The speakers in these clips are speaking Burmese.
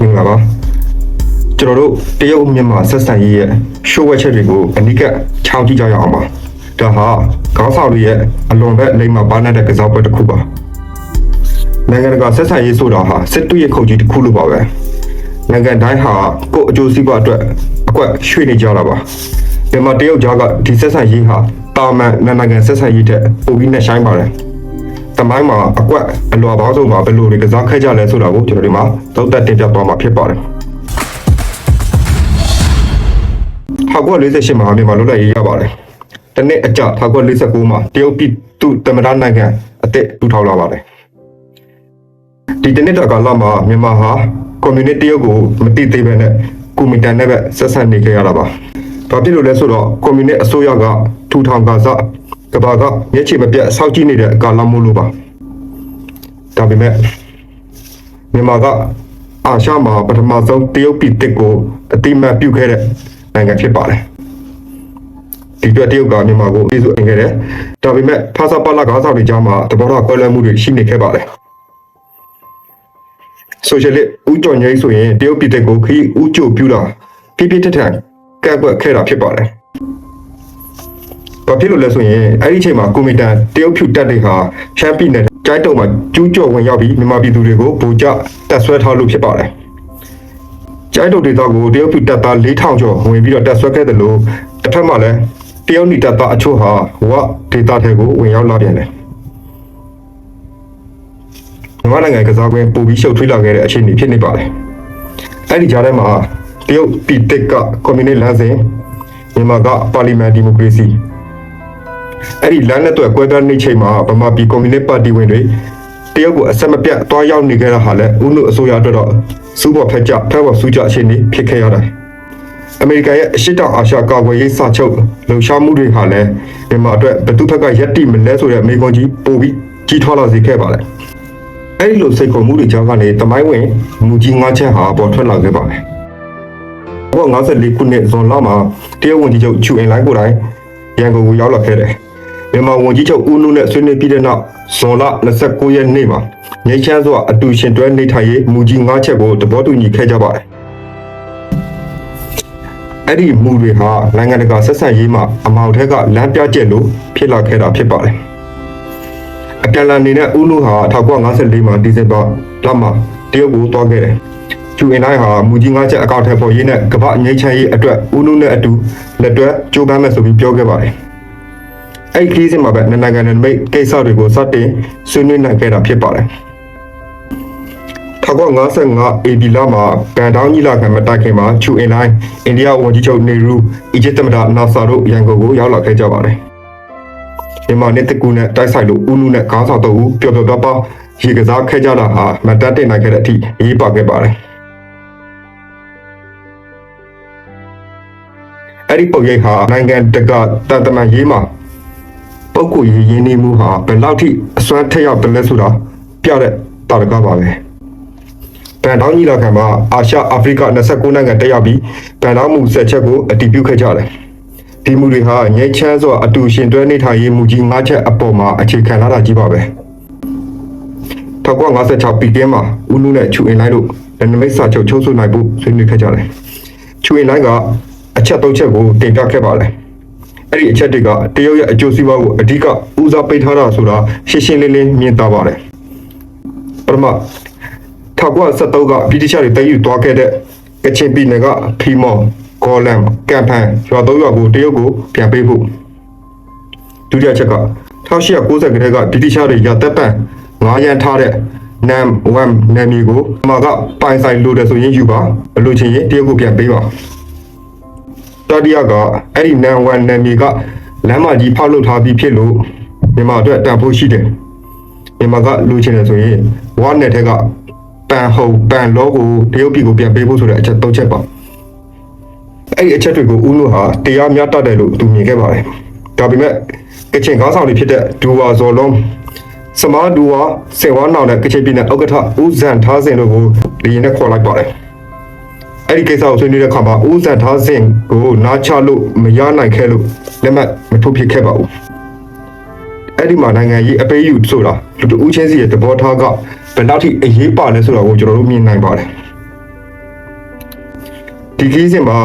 မင်္ဂလာပါကျွန်တော်တို့တရုတ်မြန်မာဆက်ဆံရေးရဲ့ရှိုးဝက်ချက်တွေကိုအနိကချောင်းကြည့်ကြရအောင်ပါဒါဟာခေါင်းဆောင်တွေရဲ့အလွန်ပဲလိမ္မာပါနေတဲ့ကစားပွဲတစ်ခုပါနိုင်ငံတကာဆက်ဆံရေးဆိုတာဟာစစ်တူရဲ့ခုတ်ကြီးတစ်ခုလိုပါပဲနိုင်ငံတိုင်းဟာကိုယ့်အကျိုးစီးပွားအတွက်အကွက်ရွှေ့နေကြတာပါမြန်မာတရုတ်ကြားကဒီဆက်ဆံရေးဟာတာမန်နိုင်ငံဆက်ဆံရေးတဲ့ပုံပြီးနဲ့ဆိုင်ပါတယ် တမိုင်းမှာအကွက်အလွာပေါင်းစုံမှာဘယ်လိုတွေကစားခဲ့ကြလဲဆိုတာကိုကျွန်တော်ဒီမှာသုံးသပ်တင်ပြသွားမှာဖြစ်ပါတယ်။1948မှာမြန်မာလွတ်လပ်ရေးရပါတယ်။တနေ့အကြ1949မှာတရုတ်ပြည်သူသမ္မတနိုင်ငံအသစ်ထူထောင်လာပါတယ်။ဒီတနေ့တာကာလမှာမြန်မာဟာကွန်မြူနတီတရုတ်ကိုမတိသေးပဲနဲ့ကွန်မီတန်နဲ့ပဲဆက်ဆက်နေခဲ့ရတာပါ။ဘာဖြစ်လို့လဲဆိုတော့ကွန်မြူနတီအစိုးရကထူထောင်ကစား ကဘာကမျက်ခြေမပြတ်စောင့်ကြည့်နေတဲ့ကာလမို့လို့ပါဒါပေမဲ့မြန်မာကအာရှမှာပထမဆုံးတရုတ်ပြည်တစ်ကိုအတိမတ်ပြုခဲ့တဲ့နိုင်ငံဖြစ်ပါတယ်ဒီအတွက်တရုတ်ကမြန်မာကိုပြေးစုအင်ခဲ့တယ်ဒါပေမဲ့ဖာစာပါလာကားဆောင်တွေကြားမှာသဘောထားကွဲလွဲမှုတွေရှိနေခဲ့ပါတယ်ဆိုရှယ်လစ်ဦးကျော်ငိမ့်ဆိုရင်တရုတ်ပြည်တစ်ကိုခီးဦးကျိုပြူတာပြပြထထန်ကန့်ကွက်ခဲ့တာဖြစ်ပါတယ် ဘာဖြစ်လို့လဲဆိုရင်အဲ့ဒီအချိန်မှာကွန်မီတန်တရုတ်ဖြူတက်တွေဟာရှမ်းပြည်နယ်ကျိုင်းတုံမှာကျူးကျော်ဝင်ရောက်ပြီးမြန်မာပြည်သူတွေကိုဗိုလ်ကျတက်ဆွဲထားလို့ဖြစ်ပါတယ်။ကျိုင်းတုံဒေသကိုတရုတ်ဖြူတက်သား4000ကျော်ဝင်ပြီးတော့တက်ဆွဲခဲ့တယ်လို့တစ်ဖက်မှာလည်းတရုတ်နီတက်သားအချို့ဟာဝဒေသထဲကိုဝင်ရောက်လာပြန်တယ်။မြန်မာနိုင်ငံကစားကွင်းပူပြီးရှုပ်ထွေးလာခဲ့တဲ့အခြေအနေဖြစ်နေပါတယ်။အဲ့ဒီကြားထဲမှာတရုတ်ပြည်တက်ကကွန်မြူနတီလမ်းစဉ်မြန်မာကပါလီမန်ဒီမိုကရေစီ အဲ့ဒီလမ်းလက်တွေကွဲပြားနေချိန်မှာဗမာပြည်ကွန်မြူနတီပါတီဝင်တွေတရုတ်ကိုအဆက်မပြတ်တွားရောက်နေကြတာဟာလည်းဦးနုအစိုးရအတွက်တော့စူးပေါ်ဖက်ကြဖက်ပေါ်စူးကြအခြေအနေဖြစ်ခဲ့ရတယ်။အမေရိကန်ရဲ့အရှိတောင်အာရှကာကွယ်ရေးစာချုပ်လှုံ့ဆော်မှုတွေဟာလည်းမြန်မာအတွက်ဘယ်သူဘက်ကရက်တိမလဲဆိုတဲ့အမေကွန်ကြီးပို့ပြီးကြီးထွားလာစေခဲ့ပါတယ်။အဲ့ဒီလိုစိတ်ကုန်မှုတွေကြောင့်ကနေတမိုင်းဝင်မူကြီးငါးချက်ဟာပေါ်ထွက်လာခဲ့ပါတယ်။ဘော54ခုနှစ်ဇွန်လမှာတရုတ်ဝန်ကြီးချုပ်ချူအင်လိုင်းကိုယ်တိုင်ရန်ကုန်ကိုရောက်လာခဲ့တယ်။ မြန်မာဝန်ကြီးချုပ်ဦးနုနဲ့ဆွေးနွေးပြီးတဲ့နောက်ဇွန်လ29ရက်နေ့မှာငြိမ်းချမ်းစွာအတူရှင်တွဲနေထိုင်ရေးမူကြီး၅ချက်ကိုသဘောတူညီခဲ့ကြပါတယ်။အဲ့ဒီမူတွေဟာနိုင်ငံတကာဆက်ဆံရေးမှာအမောင်ထက်ကလမ်းပြချက်လို့ဖြစ်လာခဲ့တာဖြစ်ပါတယ်။အပြန်အလှန်နေတဲ့ဦးနုဟာ1954မှာဒီဇင်ဘာလမှာတရုတ်ကိုတွားခဲ့တယ်။ကျူအင်တိုင်းဟာမူကြီး၅ချက်အကောင့်ထဲပေါ်ရေးနဲ့ကမ္ဘာငြိမ်းချမ်းရေးအတွက်ဦးနုနဲ့အတူလက်တွဲကြိုးပမ်းမယ်ဆိုပြီးပြောခဲ့ပါတယ်။ အဲ့ဒီခရီးစဉ်မှာပဲနှစ်နိုင်ငံနယ်နိမိတ်ကိစ္စတွေကိုစတင်ဆွေးနွေးနိုင်ခဲ့တာဖြစ်ပါတယ်1955 AB လမှာဗန်တောင်းကြီးလာခံမတိုက်ခင်မှာချူအင်လိုင်းအိန္ဒိယဝန်ကြီးချုပ်နေရူအီဂျစ်သမ္မတနာဆာတို့ရန်ကုန်ကိုရောက်လာခဲ့ကြပါတယ်မြန်မာနဲ့တကူနဲ့တိုက်ဆိုင်လို့ဦးနုနဲ့ခေါင်းဆောင်တို့ဦးပျော်ပျော်တော့ပါရေကစားခဲ့ကြတာဟာမတတ်တင်နိုင်ခဲ့တဲ့အထိအရေးပါခဲ့ပါတယ်အဲ့ဒီပုံရိပ်ဟာနိုင်ငံတကာတန်တမန်ရေးမှာ ပုဂ္ဂိုလ်ရေးရင်းနှီးမှုဟာဘယ်လောက်ထိအစွမ်းထက်ရောက်တယ်လဲဆိုတာပြတဲ့တာရကပါပဲ။ဗန်တောင်းကြီးလာခံမှာအာရှအာဖရိက29နိုင်ငံတက်ရောက်ပြီးဗန်တောင်းမှုဆက်ချက်ကိုအတည်ပြုခဲ့ကြတယ်။ဒီမူတွေဟာငြိမ်းချမ်းစွာအတူရှင်တွဲနေထိုင်ရေးမူကြီး၅ချက်အပေါ်မှာအခြေခံလာတာကြီးပါပဲ။1956ပြည်ကင်းမှာဦးနုနဲ့ချူအင်လိုင်းတို့လက်နမိတ်စာချုပ်ချုပ်ဆိုနိုင်ဖို့ဆွေးနွေးခဲ့ကြတယ်။ချူအင်လိုင်းကအချက်၃ချက်ကိုတင်ပြခဲ့ပါတယ်။ အဲ့ဒီအချက်တွေကတရုတ်ရဲ့အကျိုးစီးပွားကိုအဓိကဦးစားပေးထားတာဆိုတာရှင်းရှင်းလင်းလင်းမြင်သာပါတယ်ပထမ1973ကဗြိတိရှတွေတည်ယူသွားခဲ့တဲ့ကချင်ပြည်နယ်ကဖီမော်ဂေါ်လမ်ကမ်ဖန်ရွာသုံးရွာကိုတရုတ်ကိုပြန်ပေးဖို့ဒုတိယချက်က1890ကတည်းကဗြိတိရှတွေရသက်ပံငါးရန်ထားတဲ့နမ်ဝမ်နယ်မီကိုအမကပိုင်ဆိုင်လို့တယ်ဆိုရင်ယူပါမလို့ချင်ရင်တရုတ်ကိုပြန်ပေးပါ တတိယကအဲ့ဒီနန်ဝန်နန်မီကလမ်းမကြီးဖောက်လုပ်ထားပြီးဖြစ်လို့မြန်မာအတွက်တန်ဖိုးရှိတယ်မြန်မာကလူချင်တယ်ဆိုရင်ဝါနယ်ထက်ကပန်ဟုံပန်လောကိုတရုတ်ပြည်ကိုပြန်ပေးဖို့ဆိုတဲ့အချက်၃ချက်ပါအဲ့ဒီအချက်တွေကိုဦးနုဟာတရားမျှတတယ်လို့သူမြင်ခဲ့ပါတယ်ဒါပေမဲ့ကချင်ခေါင်းဆောင်တွေဖြစ်တဲ့ဒူဝါဇော်လုံးစမားဒူဝါစေဝါနောင်နဲ့ကချင်ပြည်နယ်ဥက္ကဋ္ဌဦးဇန်ထားစင်တို့ကိုလေရင်နဲ့ခေါ်လိုက်ပါတယ် အဲ့ဒီကိစ္စကိုဆွေးနွေးတဲ့အခါမှာဦးဇန်ထားစဉ်ကိုနားချလို့မရနိုင်ခဲ့လို့လက်မှတ်မထုတ်ဖြစ်ခဲ့ပါဘူးအဲ့ဒီမှာနိုင်ငံရေးအပေးယူဆိုတာလူတဦးချင်းစီရဲ့သဘောထားကဘယ်လောက်ထိအရေးပါလဲဆိုတာကိုကျွန်တော်တို့မြင်နိုင်ပါတယ်ဒီခီးစဉ်မှာ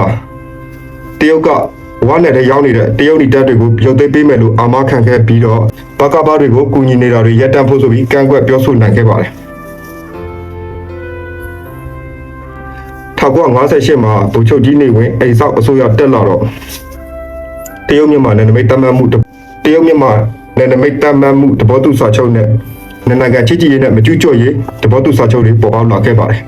တရုတ်ကဝါနဲ့တည်းရောက်နေတဲ့တရုတ်နီတပ်တွေကိုရုပ်သိမ်းပေးမယ်လို့အာမခံခဲ့ပြီးတော့ဘကဘာတွေကိုကူညီနေတာတွေရပ်တန့်ဖို့ဆိုပြီးကန့်ကွက်ပြောဆိုနိုင်ခဲ့ပါတယ် 1958မှာဗိုလ်ချုပ်ကြီးနေဝင်အိမ်ဆောက်အစိုးရတက်လာတော့တရုတ်မြန်မာနယ်နိမိတ်တမန်မှုတတရုတ်မြန်မာနယ်နိမိတ်တမန်မှုတဘောတူစာချုပ်နဲ့နယ်နိုင်ငံချစ်ကြည်ရေးနဲ့မကျူးကျော်ရေးတဘောတူစာချုပ်တွေပေါ်ပေါက်လာခဲ့ပါတယ်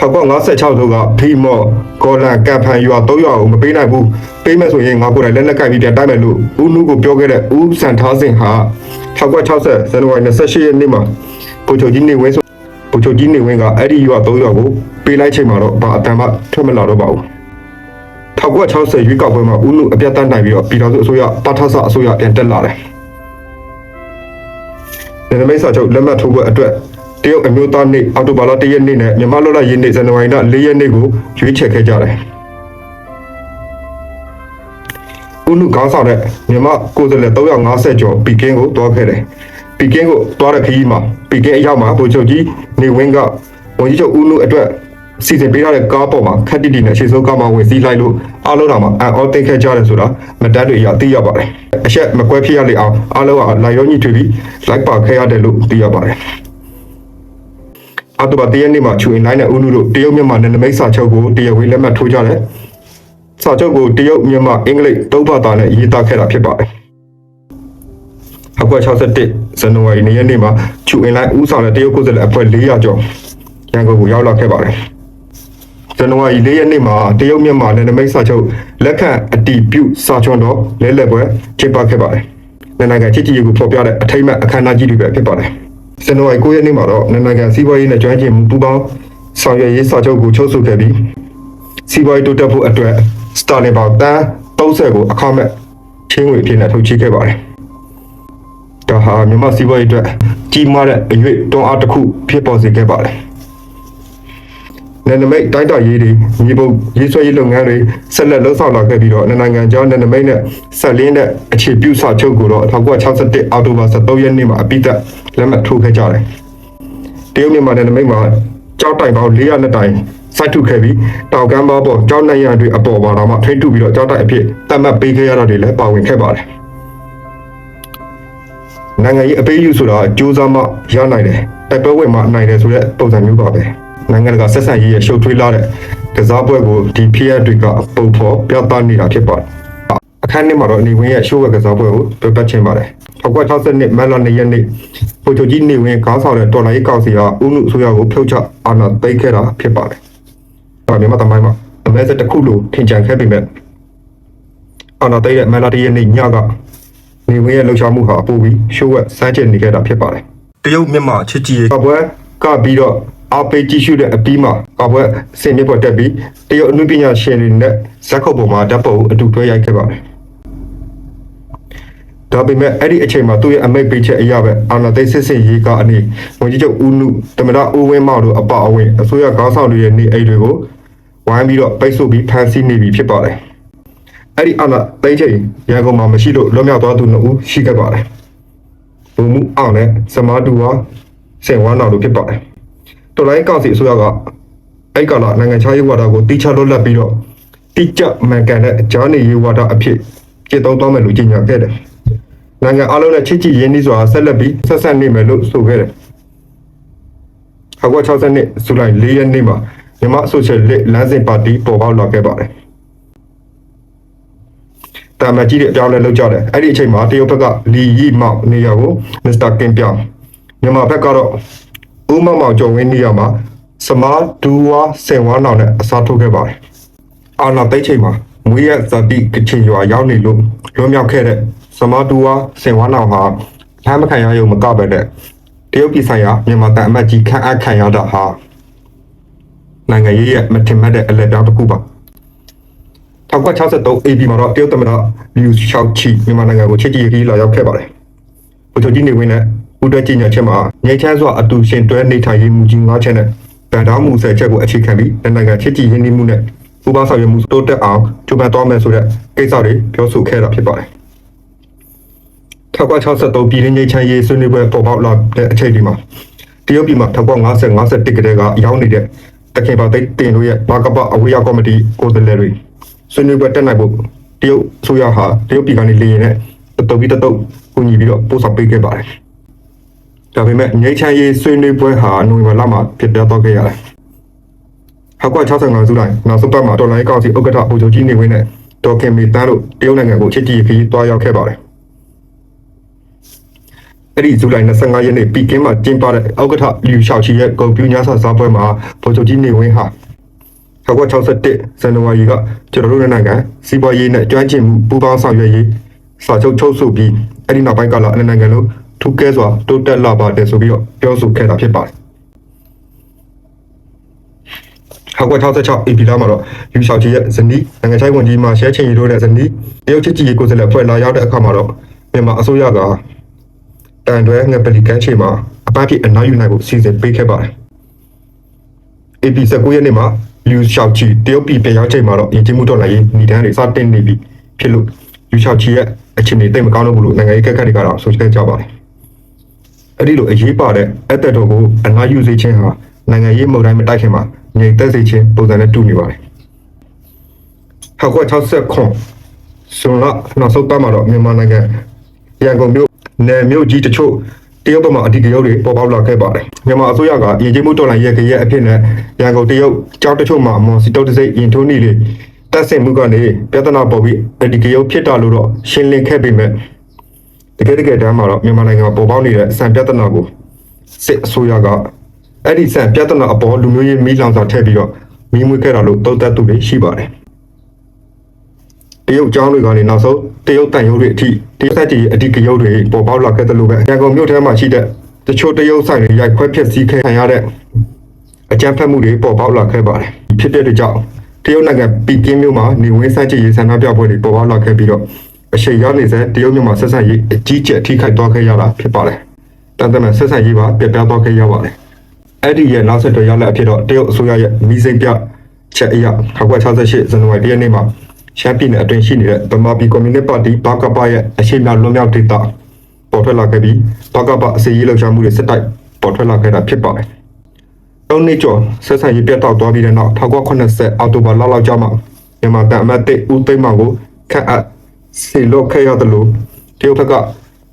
1956ဆိုကဖီမော့ဂေါ်လန်ကပ်ဖန်ရွာ၃ရွာကိုမပေးနိုင်ဘူးပေးမယ်ဆိုရင်ငါကိုယ်တိုင်လက်လက်ကပ်ပြီးပြန်တိုက်မယ်လို့ဦးနုကိုပြောခဲ့တဲ့ဦးစံထားစင်ဟာ1960ဇန်နဝါရီ28ရက်နေ့မှာဗိုလ်ချုပ်ကြီးနေဝင်းဆိုဗိုလ်ချုပ်ကြီးနေဝင်းကအဲ့ဒီရွာ၃ရွာကို ပေးလိုက်ချိန်မှာတော့ဘာအတန်မှထွက်မလာတော့ပါဘူး1960ရွေးကောက်ပွဲမှာဦးနုအပြတ်တန်းနိုင်ပြီးတော့ပြည်တော်စုအစိုးရပထဆအစိုးရပြန်တက်လာတယ်နယ်နိမိတ်စာချုပ်လက်မှတ်ထိုးပွဲအတွက်တရုတ်အမျိုးသားနေ့အောက်တိုဘာလ1ရက်နေ့နဲ့မြန်မာလွတ်လပ်ရေးနေ့ဇန်နဝါရီလ4ရက်နေ့ကိုရွေးချယ်ခဲ့ကြတယ်။ဦးနုခေါင်းဆောင်တဲ့မြန်မာကိုယ်စားလှယ်350ကျော်ပီကင်းကိုတွားခဲ့တယ်။ပီကင်းကိုတွားတဲ့ခရီးမှာပီကင်းအရောက်မှာဗိုလ်ချုပ်ကြီးနေဝင်းကဝန်ကြီးချုပ်ဦးနုအတွက် စီစဉ်ပေးထားတဲ့ကားပေါ်မှာခက်တီတီနဲ့ရှေ့ဆုံးကားမှာဝင်စည်းလိုက်လို့အားလုံးတော်မှာအန်အောသိတ်ခဲ့ကြတယ်ဆိုတာမတတ်တွေအရသိရပါတယ်။အချက်မကွဲဖြစ်ရလေအောင်အားလုံးကလိုက်ရောညီထွေပြီးလိုက်ပါခဲ့ရတယ်လို့သိရပါတယ်။အောက်တိုဘာ၁ရက်နေ့မှာချူအင်လိုင်းနဲ့ဦးနုတို့တရုတ်မြန်မာနယ်နိမိတ်စာချုပ်ကိုတရားဝင်လက်မှတ်ထိုးကြတယ်။စာချုပ်ကိုတရုတ်မြန်မာအင်္ဂလိပ်သုံးဘာသာနဲ့ရေးသားခဲ့တာဖြစ်ပါတယ်။အခု61ဇန်နဝါရီနေ့ရက်နေ့မှာချူအင်လိုင်းဦးဆောင်တဲ့တရုတ်ကိုယ်စားလှယ်အဖွဲ့400ကျော်ရန်ကုန်ကိုရောက်လာခဲ့ပါတယ်။ ဇန်နဝါရီ၄ရက်နေ့မှာတရုတ်မြန်မာနယ်နိမိတ်စာချုပ်လက်ခံအတီးပြုစာချွန်တော်လဲလှယ်ပွဲကျင်းပခဲ့ပါတယ်။နိုင်ငံချစ်ကြည်ရေးကိုဖော်ပြတဲ့အထိမ်းအမှတ်အခမ်းအနားကြီးတွေပဲဖြစ်ပါတယ်။ဇန်နဝါရီ9ရက်နေ့မှာတော့နိုင်ငံစီးပွားရေးနဲ့ကျွမ်းကျင်မှုပူးပေါင်းဆောင်ရွက်ရေးစာချုပ်ကိုချုပ်ဆိုခဲ့ပြီးစီးပွားရေးတိုးတက်ဖို့အတွက်စတာလင်ပေါင်တန်း30ကိုအခမဲ့ချင်းငွေအဖြစ်နဲ့ထုတ်ချေခဲ့ပါတယ်။ဒါဟာမြန်မာစီးပွားရေးအတွက်ကြီးမားတဲ့အရွေ့တွန်းအားတစ်ခုဖြစ်ပေါ်စေခဲ့ပါတယ်။ နယ်နိမိတ်တိုင်းတာရေးတွေမြေပုံရေးဆွဲရေးလုပ်ငန်းတွေဆက်လက်လှုပ်ဆောင်လာခဲ့ပြီးတော့နိုင်ငံကျောင်းနယ်နိမိတ်နဲ့ဆက်လင်းတဲ့အခြေပြုစာချုပ်ကိုတော့1961အောက်တိုဘာ23ရက်နေ့မှာအပိသက်လက်မှတ်ထိုးခဲ့ကြတယ်။တရုတ်မြန်မာနယ်နိမိတ်မှာကြောက်တိုင်ပေါင်း400နဲ့တိုင်စိုက်ထုတ်ခဲ့ပြီးတောင်ကမ်းပါပေါ်ကြောက်နိုင်ရတွေအပေါ်ပါတော့မှထိတ်ထုတ်ပြီးတော့ကြောက်တိုင်အဖြစ်တတ်မှတ်ပေးခဲ့ရတာတွေလည်းပါဝင်ခဲ့ပါတယ်။နိုင်ငံရေးအပေးယူဆိုတာစူးစမ်းမှရနိုင်တယ်။တိုက်ပွဲဝင်မှနိုင်တယ်ဆိုတဲ့ပုံစံမျိုးပါပဲ။ နိုင်ငံတကာဆက်ဆံရေးရဲ့ရှုပ်ထွေးလာတဲ့ကစားပွဲကိုဒီဖြစ်ရပ်တွေကပုံဖော်ပြသနေတာဖြစ်ပါတယ်။အခန်းထဲမှာတော့နေဝင်းရဲ့ရှိုးဝက်ကစားပွဲကိုပြပတ်ချင်ပါတယ်။1962မက်လ2ရက်နေ့ပိုချိုကြီးနေဝင်းခေါင်းဆောင်တဲ့တော်လိုင်းကောင်စီကဥနုအစိုးရကိုဖြုတ်ချအာဏာသိမ်းခဲ့တာဖြစ်ပါတယ်။ဒါမြန်မာတမိုင်းမှာအမဲဆက်တစ်ခုလိုထင်ကြံခဲ့ပေမဲ့အာဏာသိမ်းတဲ့မက်လ2ရက်နေ့ညကနေဝင်းရဲ့လှုပ်ရှားမှုဟာပိုပြီးရှိုးဝက်စမ်းကျင်နေခဲ့တာဖြစ်ပါတယ်။တရုတ်မြန်မာချစ်ကြည်ရေးကပွဲ ကပြီးတော့အပေကြည့်ရှုတဲ့အပြီးမှာကပွဲစင်မြစ်ပေါ်တက်ပြီးတရုတ်အနုပညာရှင်တွေနဲ့ဇက်ခုပ်ပေါ်မှာဓာတ်ပုံအတူတွဲရိုက်ခဲ့ပါတယ်။ဒါပေမဲ့အဲ့ဒီအချိန်မှာသူ့ရဲ့အမိတ်ပေးချက်အရာပဲအာဏာသိမ်းစစ်စစ်ရေးကအနေဝန်ကြီးချုပ်ဦးနုတမရဦးဝင်းမောင်တို့အပအဝင်အစိုးရကောင်းဆောင်တွေရဲ့နေအိမ်တွေကိုဝိုင်းပြီးတော့ပိတ်ဆို့ပြီးဖမ်းဆီးနေပြီဖြစ်ပါတယ်။အဲ့ဒီအာဏာသိမ်းချိန်ရန်ကုန်မှာမရှိလို့လွတ်မြောက်သွားသူနှစ်ဦးရှိခဲ့ပါတယ်။ဘုံမှုအောင်နဲ့စမားတူဝါ ဆင်ဝါနာတို့ဖြစ်ပါတယ်။တော်လိုင်းကောင်စီအစိုးရကအဲ့ကလာနိုင်ငံခြားရေးဝါဒကိုတိကျလွတ်လပ်ပြီးတော့တိကျမှန်ကန်တဲ့ဂျာနေရေးဝါဒအဖြစ်ကျေသုံးသွားမယ်လို့ကြေညာခဲ့တယ်။နိုင်ငံအလုံးနဲ့ချစ်ကြည်ရင်းနှီးစွာဆက်လက်ပြီးဆက်ဆက်နေမယ်လို့ဆိုခဲ့တယ်။ဟောက်60နှစ်ဇူလိုင်4ရက်နေ့မှာမြန်မာဆိုရှယ်လစ်လမ်းစဉ်ပါတီပေါ်ပေါက်လာခဲ့ပါတယ်။တာမကြီးတွေအပြောင်းလဲလုပ်ကြတယ်။အဲ့ဒီအချိန်မှာတရုတ်ဘက်ကလီယီမောင်နေရာကိုမစ္စတာကင်ပြောင်း မြန်မာဘက်ကတော့ဦးမောင်မောင်ကျော်ဝင်းနေရာမှာစမာဒူဝါဆင်ဝါနောင်နဲ့အစားထိုးခဲ့ပါတယ်။အာနာသိတ်ချိန်မှာမွေးရဇတိကချင်ရွာရောက်နေလို့လွန်မြောက်ခဲ့တဲ့စမာဒူဝါဆင်ဝါနောင်ဟာဖမ်းမခံရရုံမကပဲတဲ့တရုတ်ပြည်ဆိုင်ရာမြန်မာတန်အမတ်ကြီးခန့်အပ်ခံရတာဟာနိုင်ငံရေးရဲ့မထင်မှတ်တဲ့အလက်ပြောင်းတစ်ခုပါ1963 AB မှာတော့တရုတ်သမ္မတလျူရှောက်ချီမြန်မာနိုင်ငံကိုချစ်ကြည်ရေးလာရောက်ခဲ့ပါတယ်။ဗိုလ်ချုပ်ကြီးနေဝင်းနဲ့ ဦးတွဲကြီးညာချက်မှာငြိမ်းချမ်းစွာအတူရှင်တွဲနေထိုင်ရေးမူကြီး၅ချက်နဲ့ဗန်တောင်းမှုဆယ်ချက်ကိုအခြေခံပြီးနိုင်ငံချစ်ကြည်ရေးနှိမှုနဲ့ပူးပေါင်းဆောင်ရွက်မှုတိုးတက်အောင်ကြိုးပမ်းသွားမယ်ဆိုတဲ့ကိစ္စတွေပြောဆိုခဲ့တာဖြစ်ပါတယ်။1963ပြည်ရင်းငြိမ်းချမ်းရေးဆွေးနွေးပွဲပေါ်ပေါက်လာတဲ့အချိန်ဒီမှာတရုတ်ပြည်မှာ1950 51ကတည်းကရောက်နေတဲ့တခင်ပါသိပ်တင်တို့ရဲ့ဘာကပအဝေးရောက်ကော်မတီကိုယ်စားလှယ်တွေဆွေးနွေးပွဲတက်နိုင်ဖို့တရုတ်ဆိုရဟာတရုတ်ပြည်ကနေလေရင်နဲ့တတုပ်ပြီးတတုပ်ကူညီပြီးတော့ပို့ဆောင်ပေးခဲ့ပါတယ် ဒါပေမဲ့ငိတ်ချမ်းရေးဆွေးနွေးပွဲဟာနိုဝင်ဘာလမှာဖြစ်ပြတော့ခဲ့ရတယ်ဟောက်က65စုတိုင်းနောက်ဆုံးပတ်မှာတော်လိုင်းကောင်စီဥက္ကဋ္ဌဗိုလ်ချုပ်ကြီးနေဝင်းနဲ့ဒေါက်ခင်မီတန်းတို့တရုတ်နိုင်ငံကိုချစ်ကြည်ခီးတွားရောက်ခဲ့ပါတယ်အဲ့ဒီဇူလိုင်25ရက်နေ့ပီကင်းမှာကျင်းပတဲ့ဥက္ကဋ္ဌလျူရှောက်ချီရဲ့ဂုံပြူညစာစားပွဲမှာဗိုလ်ချုပ်ကြီးနေဝင်းဟာ1961ဇန်နဝါရီကကျွန်တော်တို့နိုင်ငံစီးပွားရေးနဲ့ကျွမ်းကျင်မှုပူးပေါင်းဆောင်ရွက်ရေးစာချုပ်ချုပ်ဆိုပြီးအဲ့ဒီနောက်ပိုင်းကလာအနိုင်ငံလုံး ထူးကဲစွာတိုးတက်လာပါတယ်ဆိုပြီးတော့ပြောဆိုခဲ့တာဖြစ်ပါတယ်1966 AP လာမှာတော့ယူရှောက်ချီရဲ့ဇနီးနိုင်ငံခြားရေးဝန်ကြီးမှာရှဲချင်ရီတို့ရဲ့ဇနီးတရုတ်ချစ်ကြည်ရေးကိုယ်စားလှယ်ဖွဲ့လာရောက်တဲ့အခါမှာတော့မြန်မာအစိုးရကတန်တွဲငပလီကန်ချေမှာအပန်းဖြေအနားယူနိုင်ဖို့စီစဉ်ပေးခဲ့ပါတယ် AP 19ရက်နေ့မှာလူရှောက်ချီတရုတ်ပြည်ပြန်ရောက်ချိန်မှာတော့ယဉ်ကျေးမှုတော်လှန်ရေးညီတန်းတွေစတင်နေပြီဖြစ်လို့လူရှောက်ချီရဲ့အခြေအနေတိတ်မကောင်းတော့ဘူးလို့နိုင်ငံရေးကက်ခတ်တွေကတော့ဆိုချင်ကြပါတယ် အဲ့ဒီလိုအရေးပါတဲ့အသက်တော်ကိုအနားယူစေခြင်းဟာနိုင်ငံရေးမုံတိုင်းမတိုက်ခင်မှာငြိမ်သက်စေခြင်းပုံစံနဲ့တူနေပါတယ်1960ခွန်ဆွန်လာနောက်ဆုံးပတ်မှာတော့မြန်မာနိုင်ငံရန်ကုန်မြို့နယ်မြို့ကြီးတချို့တရုတ်ဘက်မှာအဓိကရုပ်တွေပေါ်ပေါက်လာခဲ့ပါတယ်မြန်မာအစိုးရကရည်ကြီးမှုတော်လှန်ရေးကရဲ့အဖြစ်နဲ့ရန်ကုန်တရုတ်ကြောက်တချို့မှာမွန်စီတုတ်တစိတ်ရင်ထိုးနေလေတက်ဆင်မှုကနေပြဿနာပေါ်ပြီးအဓိကရုပ်ဖြစ်တာလို့တော့ရှင်းလင်းခဲ့ပေမဲ့ တကယ်တကယ်တမ်းမှာတော့မြန်မာနိုင်ငံမှာပေါ်ပေါက်နေတဲ့စံပြဿနာကိုစစ်အစိုးရကအဲ့ဒီစံပြဿနာအပေါ်လူမျိုးရေးမိလောင်စာထည့်ပြီးတော့မိမွေးခဲ့တာလို့သုံးသပ်သူတွေရှိပါတယ်တရုတ်ကျောင်းတွေကနေနောက်ဆုံးတရုတ်တန်ရုပ်တွေအထိတရုတ်ဆက်ကြီးအဓိကရုပ်တွေပေါ်ပေါက်လာခဲ့တယ်လို့ပဲရန်ကုန်မြို့ထဲမှာရှိတဲ့တချို့တရုတ်ဆိုင်တွေရိုက်ခွဲဖျက်ဆီးခံရတဲ့အကြမ်းဖက်မှုတွေပေါ်ပေါက်လာခဲ့ပါတယ်ဖြစ်တဲ့အတွက်ကြောင့်တရုတ်နိုင်ငံပီကင်းမြို့မှာနေဝင်စန့်ချီရေးဆန္ဒပြပွဲတွေပေါ်ပေါက်လာခဲ့ပြီးတော့ အချိန်ရောက်နေစေတရုတ်မြို့မှာဆက်ဆံရေးအကြီးကျယ်ထိခိုက်သွားခဲ့ရတာဖြစ်ပါတယ်တန်တမန်ဆက်ဆံရေးပါပြပြသွားခဲ့ရပါတယ်အဲ့ဒီရဲ့နောက်ဆက်တွဲရောက်လာအဖြစ်တော့တရုတ်အစိုးရရဲ့မိစိမ့်ပြချက်အရ1968ဇန်နဝါရီလရက်နေ့မှာရှမ်းပြည်နယ်အတွင်းရှိနေတဲ့ဗမာပြည်ကွန်မြူနစ်ပါတီဘကပရဲ့အရှိန်မြောက်လွန်မြောက်ဒေသပေါ်ထွက်လာခဲ့ပြီးဘကပအစည်းအရေးလှုပ်ရှားမှုတွေစစ်တိုက်ပေါ်ထွက်လာခဲ့တာဖြစ်ပါတယ်။တောင်းနေကျော်ဆက်ဆံရေးပြတ်တောက်သွားပြီးတဲ့နောက်1980အောက်တိုဘာလလောက်ကြာမှမြန်မာတန်အမတ်တေဦးသိမ်းမောင်ကိုခန့်အပ် စီလို့ခဲ့ရတယ်လို့တရုတ်ဘက်က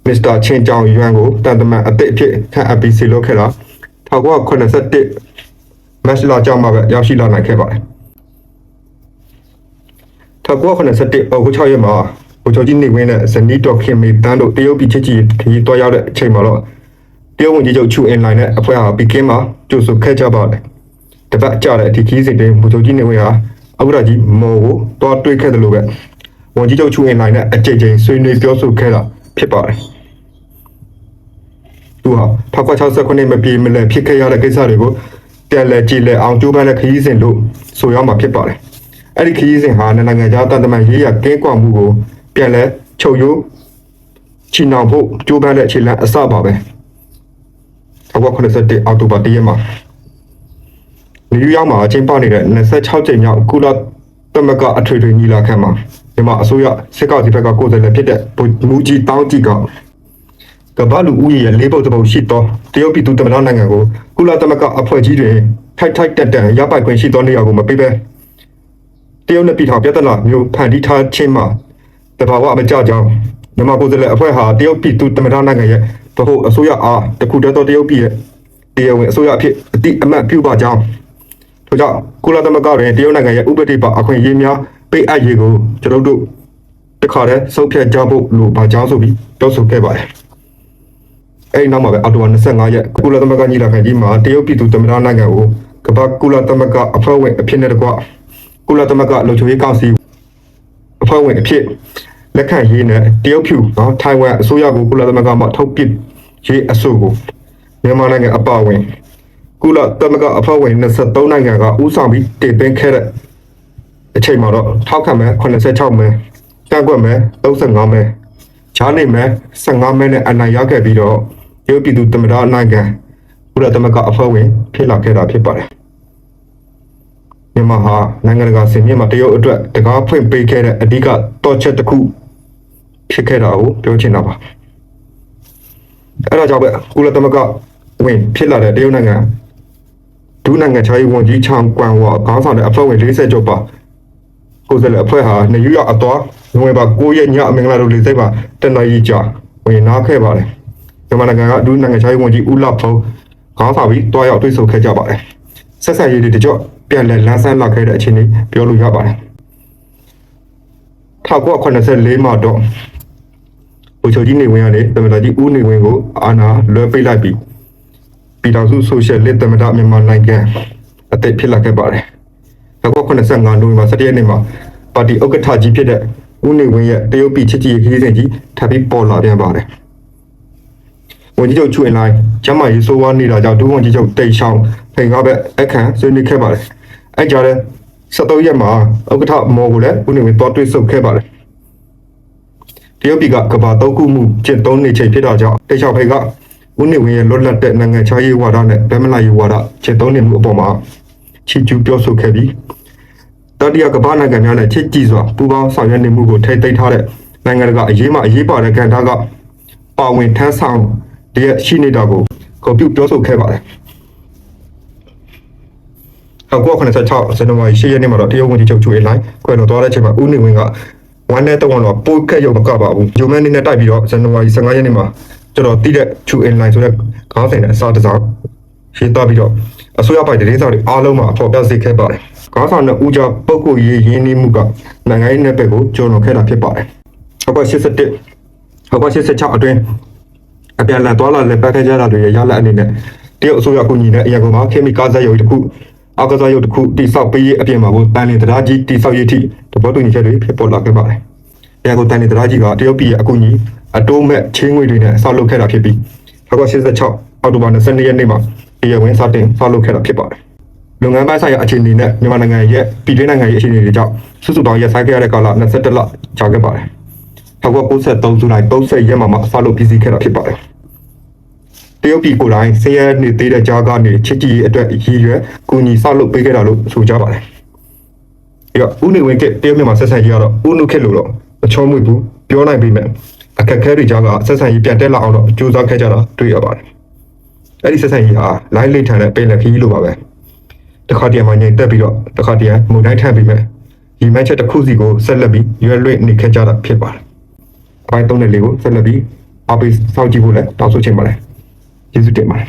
မစ္စတာချင်းကြောင်ယွမ်ကိုတန်တမန်အသစ်အဖြစ်ခန့်အပ်ပြီးစီလို့ခဲ့တာ1981မတ်လကြောင်မှပဲရောက်ရှိလာနိုင်ခဲ့ပါတယ်။1981အောက်6ရက်မှာဘိုလ်ချုပ်ကြီးနေဝင်းနဲ့ဇနီးတော်ခင်မေတန်းတို့တရုတ်ပြည်ချစ်ကြည်ခရီးတွားရောက်တဲ့အချိန်မှာတော့တရုတ်ဝန်ကြီးချုပ်ချူအင်လိုင်းနဲ့အဖွဲ့ဟာပီကင်းမှာကြိုဆိုခဲ့ကြပါတယ်။တပတ်ကြာတဲ့အထိခရီးစဉ်တွင်ဘိုလ်ချုပ်ကြီးနေဝင်းဟာအဘရာကြီးမော်ကိုတွားတွေ့ခဲ့တယ်လို့ပဲ ဝန်ကြီးချုပ်ချူအင်လိုင်းနဲ့အကြိမ်ကြိမ်ဆွေးနွေးပြောဆိုခဲ့တာဖြစ်ပါတယ်။သူဟာ1969မပြေမလည်ဖြစ်ခဲ့ရတဲ့ကိစ္စတွေကိုပြန်လည်ကြည်လည်အောင်ကြိုးပမ်းတဲ့ခရီးစဉ်လို့ဆိုရမှာဖြစ်ပါတယ်။အဲ့ဒီခရီးစဉ်ဟာနိုင်ငံခြားတန်တမန်ရေးရကင်းကွာမှုကိုပြန်လည်ချုပ်ရိုးချီနှောင်ဖို့ကြိုးပမ်းတဲ့အခြေလမ်းအစပါပဲ။1981အောက်တိုဘာ1ရက်မှာနယူးယောက်မှာအချိန်ပနေတဲ့26ကြိမ်မြောက်ကုလသမဂ္ဂအထွေထွေညီလာခံမှာ မြန်မာအစိုးရစစ်ကောင်စီဘက်ကကိုယ်စားလှယ်ဖြစ်တဲ့ဗိုလ်မှူးကြီးတောင်းကြည့်ကကမ္ဘာလူဦးရေရဲ့လေးပုံတစ်ပုံရှိသောတရုတ်ပြည်သူသမ္မတနိုင်ငံကိုကုလသမဂ္ဂအဖွဲ့ကြီးတွေထိုက်ထိုက်တက်တန်ရပိုက်ခွင့်ရှိသောနေရာကိုမပေးဘဲတရုတ်နဲ့ပြည်ထောင်ပြဿနာမျိုးဖန်တီးထားခြင်းမှာတဘာဝမကြကြောင်းမြန်မာကိုယ်စားလှယ်အဖွဲ့ဟာတရုတ်ပြည်သူသမ္မတနိုင်ငံရဲ့ဗဟိုအစိုးရအားတခုတည်းသောတရုတ်ပြည်ရဲ့တရားဝင်အစိုးရအဖြစ်အတိအမှတ်ပြုပါကြောင်းထို့ကြောင့်ကုလသမဂ္ဂတွင်တရုတ်နိုင်ငံရဲ့ဥပဒေပါအခွင့်အရေးများ ပေးအပ်ရေးကိုကျွန်တော်တို့တခါတည်းဆုံးဖြတ်ကြဖို့လိုပါကြောင်းဆိုပြီးပြောဆိုခဲ့ပါတယ်အဲ့ဒီနောက်မှာပဲအော်တိုဝါ25ရက်ကုလသမဂ္ဂညီလာခံကြီးမှာတရုတ်ပြည်သူသမ္မတနိုင်ငံကိုကမ္ဘာကုလသမဂ္ဂအဖွဲ့ဝင်အဖြစ်နဲ့တကွကုလသမဂ္ဂလုံခြုံရေးကောင်စီအဖွဲ့ဝင်အဖြစ်လက်ခံရေးနဲ့တရုတ်ဖြူနော်ထိုင်ဝမ်အစိုးရကိုကုလသမဂ္ဂမှထုတ်ပစ်ရေးအဆိုကိုမြန်မာနိုင်ငံအပါအဝင်ကုလသမဂ္ဂအဖွဲ့ဝင်23နိုင်ငံကဥဆောင်ပြီးတင်သွင်းခဲ့တဲ့ အချိန်မှာတော့ထောက်ခံမဲ86မဲကန့်ကွက်မဲ35မဲဂျားနေမဲ15မဲနဲ့အနိုင်ရခဲ့ပြီးတော့ရုပ်ပြည်သူသမ္မတနိုင်ငံကုလသမဂ္ဂအဖွဲ့ဝင်ဖြစ်လာခဲ့တာဖြစ်ပါတယ်မြန်မာဟာနိုင်ငံတကာစင်မြင့်မှာတရုတ်အတွက်တကားဖွင့်ပေးခဲ့တဲ့အဓိကတော့ချက်တစ်ခုဖြစ်ခဲ့တာကိုပြောချင်တာပါအဲ့ဒါကြောင့်ပဲကုလသမဂ္ဂဝင်ဖြစ်လာတဲ့တရုတ်နိုင်ငံဒုနိုင်ငံခြားရေးဝန်ကြီးချောင်းကွမ်ဝါခေါင်းဆောင်တဲ့အဖွဲ့ဝင်40ကျော်ပါ ကိုယ်စားလှယ်အဖွဲ့ဟာနေယူယောက်အသွားနိုဝင်ဘာ9ရက်ညအမင်္ဂလာတို့လေးစိတ်မှာတနအီကြာဝင်နာခဲ့ပါတယ်မြန်မာနိုင်ငံကဒုနိုင်ငံခြားရေးဝန်ကြီးဦးလဖုံးခေါင်းဆောင်ပြီးတွားရောက်တွေ့ဆုံခဲ့ကြပါတယ်ဆက်ဆက်ရေးတွေတကြော့ပြန်လည်လန်းဆန်းလာခဲ့တဲ့အခြေအနေပြောလို့ရပါတယ်1984မှာတော့ဘိုလ်ချုပ်ကြီးနေဝင်ကနေသမ္မတကြီးဦးနေဝင်ကိုအာဏာလွှဲပေးလိုက်ပြီးပြည်တော်စုဆိုရှယ်လစ်သမ္မတမြန်မာနိုင်ငံအသက်ဖြစ်လာခဲ့ပါတယ်။ 1985နိုဝင်ဘာ17ရက်နေ့မှာပါတီဥက္ကဋ္ဌကြီးဖြစ်တဲ့ဦးနေဝင်ရဲ့တရုတ်ပြည်ချစ်ကြည်ရေးခရီးစဉ်ကြီးထပ်ပြီးပေါ်လာပြန်ပါတယ်။ဝန်ကြီးချုပ်ချူအင်လိုင်းကျမ်းမာရေးဆိုးဝါးနေတာကြောင့်ဒုဝန်ကြီးချုပ်တိတ်ဆောင်ဖိန်ကားဘက်အခန့်ဆွေးနွေးခဲ့ပါတယ်။အဲကြားတဲ့73ရက်မှာဥက္ကဋ္ဌမော်ကိုလည်းဦးနေဝင်တော်တွေ့ဆုံခဲ့ပါတယ်။တရုတ်ပြည်ကကဘာတောက်ခုမှုကျင့်သုံးနေချိန်ဖြစ်တာကြောင့်တေချာဖေကဦးနေဝင်းရဲ့လွတ်လပ်တဲ့နိုင်ငံခြားရေးဝါဒနဲ့ဗမလာရေးဝါဒကျင့်သုံးနေမှုအပေါ်မှာ ချီကျူးပြောဆိုခဲ့ပြီးတတိယကမ္ဘာနိုင်ငံများနဲ့ချစ်ကြည်စွာပူးပေါင်းဆောင်ရွက်နေမှုကိုထိတ်သိမ်းထားတဲ့နိုင်ငံတကာအရေးမှအရေးပါတဲ့ကဏ္ဍကပါဝင်ထမ်းဆောင်တဲ့ရှိနေတာကိုကွန်ပျူပြောဆိုခဲ့ပါတယ်1986ဇန်နဝါရီ10ရက်နေ့မှာတော့တရုတ်ဝန်ကြီးချုပ်ချူအင်လိုင်းကွယ်လွန်သွားတဲ့အချိန်မှာဦးနေဝင်းကဝမ်းနဲ့တဝန်တော့ပိုးခက်ရုံမကပါဘူးဂျိုမန်နေနဲ့တိုက်ပြီးတော့ဇန်နဝါရီ15ရက်နေ့မှာကျွန်တော်တည်တဲ့ချူအင်လိုင်းဆိုတဲ့ခေါင်းစဉ်နဲ့အစားတစားရှင်းသွားပြီးတော့ အစိုးရပိုင်သတင်းစာတွေအားလုံးမှာဖော်ပြစေခဲ့ပါတယ်ခေါင်းဆောင်တဲ့ဦးကြောင့်ပုဂ္ဂိုလ်ရေးရင်းနှီးမှုကနိုင်ငံရေးနယ်ပယ်ကိုကျော်လွန်ခဲ့တာဖြစ်ပါတယ်1981 1986အတွင်းအပြန်အလှန်သွားလာလက်ပတ်ခဲ့ကြတာတွေရဲ့ရလဒ်အနေနဲ့တရုတ်အစိုးရကူညီတဲ့အရာကမှာခေမီကာဇက်ရုပ်တစ်ခုအကစားရုပ်တစ်ခုတိစောက်ပေးရေးအပြင်မှာကိုတန်လင်တရားကြီးတိစောက်ရေးထိတဘောတူညီချက်တွေဖြစ်ပေါ်လာခဲ့ပါတယ်။အဲကိုတန်လင်တရားကြီးကတရုတ်ပြည်ရဲ့အကူအညီအတိုးမဲ့ချင်းငွေတွေနဲ့ဆောက်လုပ်ခဲ့တာဖြစ်ပြီး1986အောက်တိုဘာ22ရက်နေ့မှာ တရားဝင်စတင်ဆောက်လုပ်ခဲ့တာဖြစ်ပါတယ်။လုပ်ငန်းပိုင်းဆိုင်ရာအခြေအနေနဲ့မြန်မာနိုင်ငံရဲ့ပြည်တွင်းနိုင်ငံရဲ့အခြေအနေတွေကြောင့်စုစုပေါင်းရပ်ဆိုင်းခဲ့ရတဲ့ကာလ22လကြာခဲ့ပါတယ်။1993ဇူလိုင်30ရက်မှာမှဆောက်လုပ်ပြီးစီးခဲ့တာဖြစ်ပါတယ်။တရုတ်ပြည်ကိုယ်တိုင်ဆင်းရဲနေသေးတဲ့ကြားကနေချစ်ကြည်ရေးအတွက်ရည်ရွယ်ကူညီဆောက်လုပ်ပေးခဲ့တာလို့ဆိုကြပါတယ်။ပြီးတော့ဦးနေဝင်းကတရုတ်မြန်မာဆက်ဆံရေးကတော့ဦးနုခေတ်လို့တော့မချောမွေ့ဘူးပြောနိုင်ပေမဲ့အခက်အခဲတွေကြားကဆက်ဆံရေးပြန်တက်လာအောင်တော့ကြိုးစားခဲ့ကြတာတွေ့ရပါတယ်။ အဲ့ဒီဆက်ဆံရေးဟာလိုင်းလိမ့်ထန်တဲ့ပင်လယ်ခရီးလိုပါပဲ။တစ်ခါတည်းမှငြိမ်သက်ပြီးတော့တစ်ခါတည်းမုန်တိုင်းထန်ပြီးမဲ့ဒီမက်ချက်တစ်ခုစီကိုဆက်လက်ပြီးရွယ်လွှင့်နေခဲ့ကြတာဖြစ်ပါတယ်။အပိုင်း၃နဲ့၄ကိုဆက်လက်ပြီးအားပေးစောင့်ကြည့်ဖို့လည်းတောင်းဆိုချင်ပါတယ်။ကျေးဇူးတင်ပါတယ်